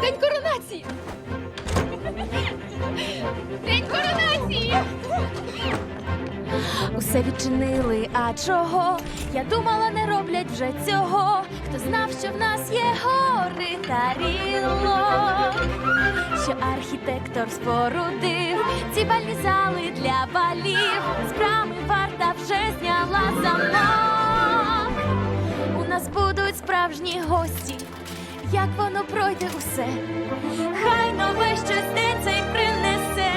День коронації! День коронації! Усе відчинили, а чого? Я думала, не роблять вже цього. Хто знав, що в нас є гори та ріло, що архітектор спорудив ці бальні зали для балів. З брами варта вже зняла замок. У нас будуть справжні гості. Як воно пройде усе, хай нове щось день цей принесе,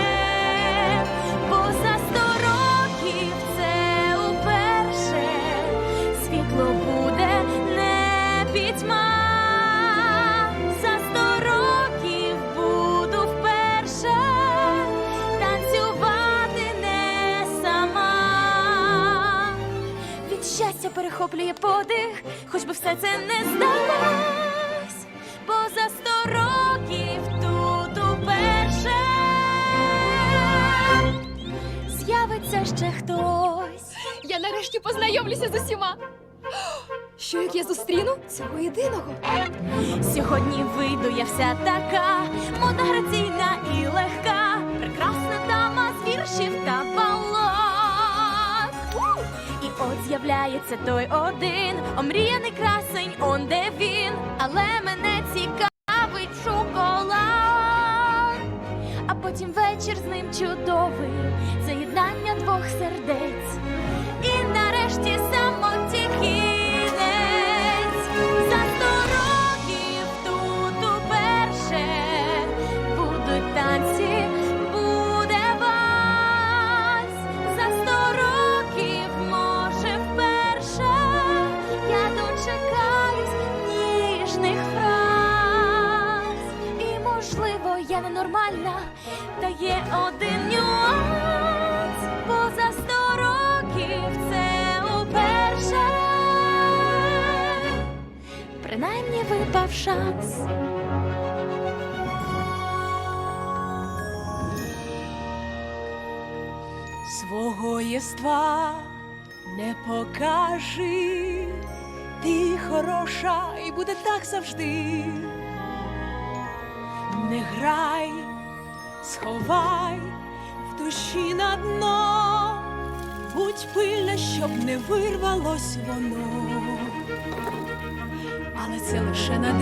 бо за сто років це уперше світло буде не пітьма. Щастя перехоплює подих, хоч би все це не здалось, бо за сто років тут уперше з'явиться ще хтось. Я нарешті познайомлюся з усіма. Що як я зустріну цього єдиного? Сьогодні вийду я вся така, от з'являється той один, омріяний красень, он де він, але мене цікавить шоколад. А потім вечір з ним чудовий, заєднання двох сердець. Я ненормальна, та є один нюанс, бо за сто років це уперше. Принаймні випав шанс. Свого єства не покажи, ти хороша і буде так завжди. Не грай, сховай в душі на дно, будь пильна, щоб не вирвалось воно. Але це лише на